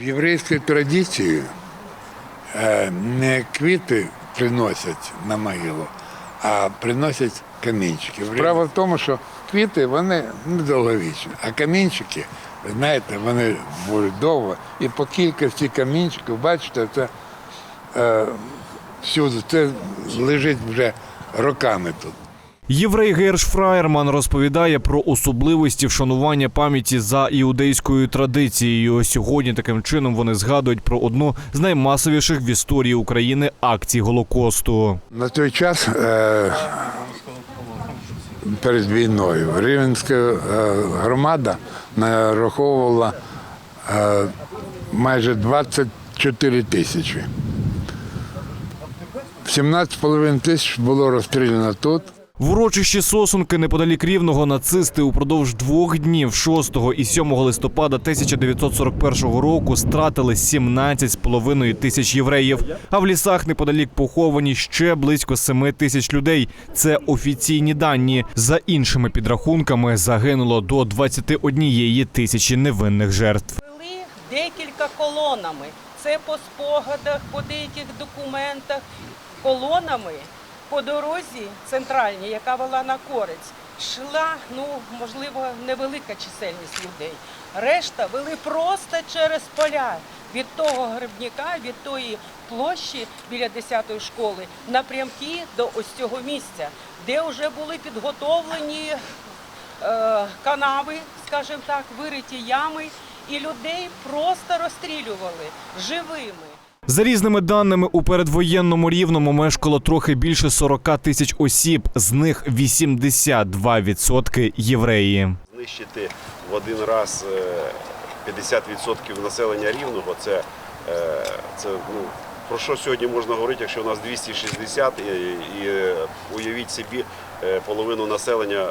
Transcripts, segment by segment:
В єврейській традиції е, не квіти приносять на могилу, а приносять камінчики. Справа в тому, що квіти вони недовговічні, а камінчики, знаєте, вони довго. І по кількості камінчиків, бачите, це е, всюди це лежить вже роками тут. Єврей Герш Фраєрман розповідає про особливості вшанування пам'яті за іудейською традицією. Сьогодні таким чином вони згадують про одну з наймасовіших в історії України акцій Голокосту. На той час е, перед війною Рівненська е, громада нараховувала е, майже 24 тисячі. 17,5 тисяч було розстріляно тут. В урочищі Сосунки неподалік Рівного нацисти упродовж двох днів 6 і 7 листопада 1941 року стратили 17,5 тисяч євреїв. А в лісах неподалік поховані ще близько 7 тисяч людей. Це офіційні дані. За іншими підрахунками загинуло до 21 тисячі невинних жертв. Вели декілька колонами. Це по спогадах, по деяких документах. Колонами по дорозі центральній, яка вела на Корець, йшла, ну, можливо, невелика чисельність людей. Решта вели просто через поля від того грибника, від тої площі біля 10-ї школи, напрямки до ось цього місця, де вже були підготовлені е, канави, скажімо так, вириті ями, і людей просто розстрілювали живими. За різними даними, у передвоєнному рівному мешкало трохи більше 40 тисяч осіб, з них 82% євреї. знищити в один раз е, 50% населення рівного. Це, е, це ну, про що сьогодні можна говорити, якщо у нас 260 і, і е, уявіть собі, е, половину населення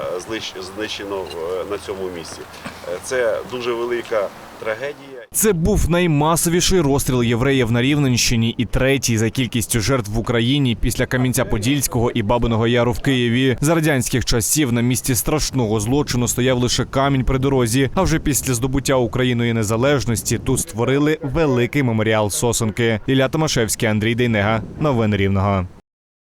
знищено на цьому місці. Е, Це дуже велика трагедія. Це був наймасовіший розстріл євреїв на Рівненщині і третій за кількістю жертв в Україні після Камінця-Подільського і Бабиного Яру в Києві. За радянських часів на місці страшного злочину стояв лише камінь при дорозі. А вже після здобуття Україною незалежності тут створили великий меморіал сосенки. Ілля Томашевський, Андрій Дейнега. Новини Рівного.